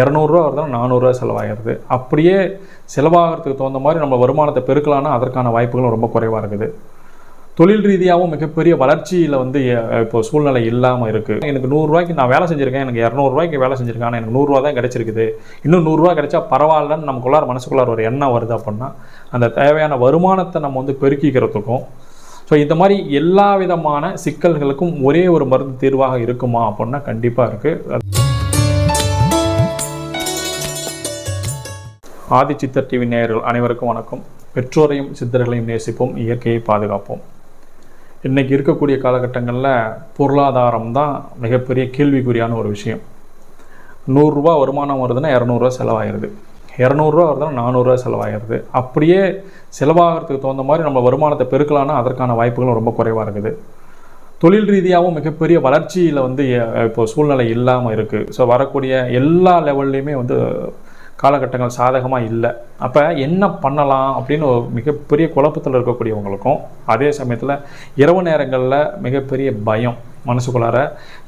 இரநூறுவா வருதுன்னா நானூறுரூவா செலவாகிறது. அப்படியே செலவாகிறதுக்கு தகுந்த மாதிரி நம்ம வருமானத்தை பெருக்கலான்னா அதற்கான வாய்ப்புகளும் ரொம்ப குறைவாக இருக்குது. தொழில் ரீதியாகவும் மிகப்பெரிய வளர்ச்சியில் வந்து இப்போ சூழ்நிலை இல்லாமல் இருக்குது எனக்கு நூறுரூவாய்க்கு நான் வேலை செஞ்சுருக்கேன் எனக்கு இரநூறுவாய்க்கு வேலை செஞ்சுருக்கேன் ஆனால் எனக்கு நூறுரூவா தான் கிடச்சிருக்குது. இன்னும் நூறுரூவா கிடைச்சா பரவாயில்லன்னு நமக்குள்ளார மனசுக்குள்ளார ஒரு எண்ணம் வருது அப்படின்னா அந்த தேவையான வருமானத்தை நம்ம வந்து பெருக்கிக்கிறதுக்கும் ஸோ இந்த மாதிரி எல்லா விதமான சிக்கல்களுக்கும் ஒரே ஒரு மருந்து தீர்வாக இருக்குமா அப்படின்னா கண்டிப்பாக இருக்குது ஆதி சித்தர் டிவி நேயர்கள் அனைவருக்கும் வணக்கம். பெற்றோரையும் சித்தர்களையும் நேசிப்போம் இயற்கையை பாதுகாப்போம். இன்றைக்கி இருக்கக்கூடிய காலகட்டங்களில் பொருளாதாரம் தான் மிகப்பெரிய கேள்விக்குறியான ஒரு விஷயம். நூறுரூவா வருமானம் வருதுன்னா இரநூறுவா செலவாயிருது. இரநூறுவா வருதுன்னா நானூறுரூவா செலவாயிருது. அப்படியே செலவாகிறதுக்கு தகுந்த மாதிரி நம்ம வருமானத்தை பெருக்கலான்னா அதற்கான வாய்ப்புகளும் ரொம்ப குறைவாக இருக்குது. தொழில் ரீதியாகவும் மிகப்பெரிய வளர்ச்சியில் வந்து இப்போ சூழ்நிலை இல்லாமல் இருக்குது ஸோ வரக்கூடிய எல்லா லெவல்லையுமே வந்து காலகட்டங்கள் சாதகமாக இல்லை. அப்போ என்ன பண்ணலாம் அப்படின்னு ஒரு மிகப்பெரிய குழப்பத்தில் இருக்கக்கூடியவங்களுக்கும் அதே சமயத்தில் இரவு நேரங்களில் மிகப்பெரிய பயம். மனசுக்குள்ளார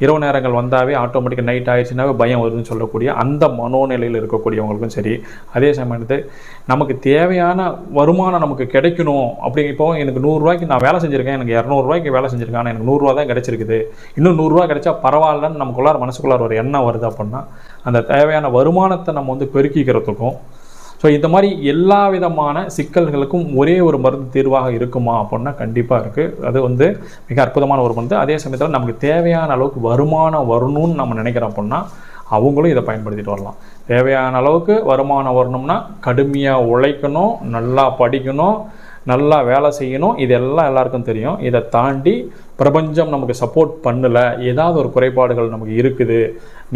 இரவு நேரங்கள் வந்தாவே ஆட்டோமேட்டிக்காக நைட் ஆயிடுச்சுனாவே பயம் வருதுன்னு சொல்லக்கூடிய அந்த மனோநிலையில் இருக்கக்கூடியவங்களுக்கும் சரி அதே சமயத்து நமக்கு தேவையான வருமானம் நமக்கு கிடைக்கணும் அப்படி இப்போ எனக்கு நூறுரூவாய்க்கு நான் வேலை செஞ்சுருக்கேன் எனக்கு இரநூறுவாய்க்கு வேலை செஞ்சுருக்கேன் ஆனால் எனக்கு நூறுரூவா தான் கிடச்சிருக்குது. இன்னும் நூறுரூவா கிடைச்சா பரவாயில்லன்னு நமக்குள்ளார மனசுக்குள்ளார ஒரு எண்ணம் வருது அப்படின்னா அந்த தேவையான வருமானத்தை நம்ம வந்து பெருக்கிக்கிறதுக்கும் ஸோ இந்த மாதிரி எல்லா விதமான சிக்கல்களுக்கும் ஒரே ஒரு மருந்து தீர்வாக இருக்குமா அப்படின்னா கண்டிப்பாக இருக்குது அது வந்து மிக அற்புதமான ஒரு மருந்து. அதே சமயத்தில் நமக்கு தேவையான அளவுக்கு வருமானம் வரணும்னு நம்ம நினைக்கிறோம் அப்படின்னா அவங்களும் இதை பயன்படுத்திட்டு வரலாம். தேவையான அளவுக்கு வருமானம் வரணும்னா கடுமையாக உழைக்கணும் நல்லா படிக்கணும் நல்லா வேலை செய்யணும். இதெல்லாம் எல்லாருக்கும் தெரியும். இதை தாண்டி பிரபஞ்சம் நமக்கு சப்போர்ட் பண்ணல. ஏதாவது ஒரு குறைபாடுகள் நமக்கு இருக்குது.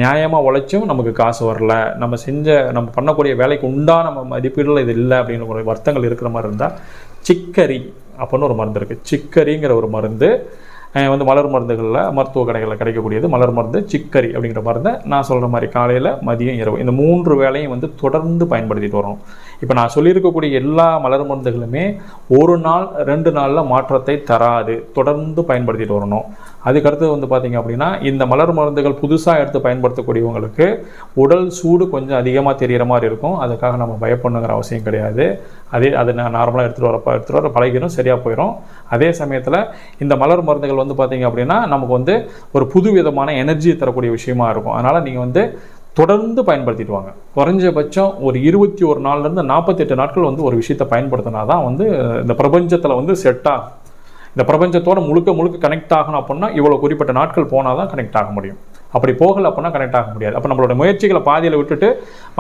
நியாயமாக உழைச்சும் நமக்கு காசு வரல. நம்ம செஞ்ச நம்ம பண்ணக்கூடிய வேலைக்கு உண்டான நம்ம இது இல்லை அப்படின்னு ஒரு வருத்தங்கள் இருக்கிற மாதிரி இருந்தால் சிக்கரி அப்படின்னு ஒரு மருந்து இருக்குது சிக்கரிங்கிற ஒரு மருந்து வந்து மலர் மருந்துகளில் மருத்துவ கடைகளில் கிடைக்கக்கூடியது மலர் மருந்து சிக்கரி அப்படிங்கிற மருந்தை நான் சொல்கிற மாதிரி காலையில் மதியம் இரவு இந்த மூன்று வேலையும் வந்து தொடர்ந்து பயன்படுத்திட்டு வரணும் இப்போ நான் சொல்லியிருக்கக்கூடிய எல்லா மலர் மருந்துகளுமே ஒரு நாள் ரெண்டு நாளில் மாற்றத்தை தராது. தொடர்ந்து பயன்படுத்திட்டு வரணும். அதுக்கடுத்து வந்து பார்த்தீங்க அப்படின்னா இந்த மலர் மருந்துகள் புதுசாக எடுத்து பயன்படுத்தக்கூடியவங்களுக்கு உடல் சூடு கொஞ்சம் அதிகமாக தெரிகிற மாதிரி இருக்கும். அதுக்காக நம்ம பயப்படணுங்கிற அவசியம் கிடையாது. அதே அது நான் நார்மலாக எடுத்துகிட்டு வரப்போ எடுத்துகிட்டு வர பழகிடும் சரியாக போயிடும் அதே சமயத்தில் இந்த மலர் மருந்துகள் வந்து பார்த்திங்க அப்படின்னா நமக்கு வந்து ஒரு புது விதமான எனர்ஜி தரக்கூடிய விஷயமா இருக்கும். அதனால் நீங்கள் வந்து தொடர்ந்து பயன்படுத்திட்டு வாங்க. குறைஞ்சபட்சம் ஒரு இருபத்தி ஒரு நாள்லேருந்து நாற்பத்தெட்டு நாட்கள் வந்து ஒரு விஷயத்தை பயன்படுத்தினா தான் வந்து இந்த பிரபஞ்சத்தில் வந்து செட்டாக இந்த பிரபஞ்சத்தோட முழுக்க முழுக்க கனெக்ட் ஆகணும் அப்படின்னா இவ்வளோ குறிப்பிட்ட நாட்கள் போனால் தான் கனெக்ட் ஆக முடியும். அப்படி போகல அப்படின்னா கனெக்ட் ஆக முடியாது. அப்போ நம்மளோட முயற்சிகளை பாதியில் விட்டுட்டு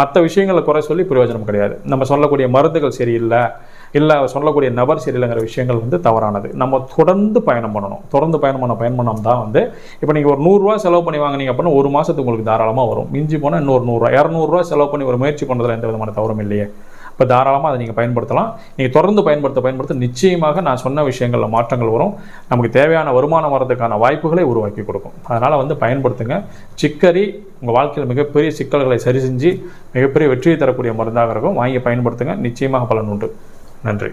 மற்ற விஷயங்களை குறை சொல்லி பிரயோஜனம் கிடையாது. நம்ம சொல்லக்கூடிய மருந்துகள் சரியில்லை இல்லை சொல்லக்கூடிய நபர் சரியில்லைங்கிற விஷயங்கள் வந்து தவறானது. நம்ம தொடர்ந்து பயணம் பண்ணணும். தொடர்ந்து பயணம் பண்ண பயணம் பண்ணோம் தான் வந்து இப்போ நீங்கள் ஒரு நூறுரூவா செலவு பண்ணி வாங்கினீங்க அப்படின்னா ஒரு மாதத்துக்கு உங்களுக்கு தாராளமாக வரும். மிஞ்சி போனால் இன்னொரு நூறுரூவா இரநூறுவா செலவு பண்ணி ஒரு முயற்சி பண்ணுறதுல எந்த விதமான தவறும் இல்லையே. இப்போ தாராளமாக அதை நீங்கள் பயன்படுத்தலாம். நீங்கள் தொடர்ந்து பயன்படுத்த பயன்படுத்த நிச்சயமாக நான் சொன்ன விஷயங்களில் மாற்றங்கள் வரும். நமக்கு தேவையான வருமானம் வரதுக்கான வாய்ப்புகளை உருவாக்கி கொடுக்கும். அதனால் வந்து பயன்படுத்துங்க. சிக்கரி உங்கள் வாழ்க்கையில் மிகப்பெரிய சிக்கல்களை சரி செஞ்சு மிகப்பெரிய வெற்றியை தரக்கூடிய மருந்தாக இருக்கும். வாங்கி பயன்படுத்துங்க. நிச்சயமாக பலன் உண்டு. நன்றி.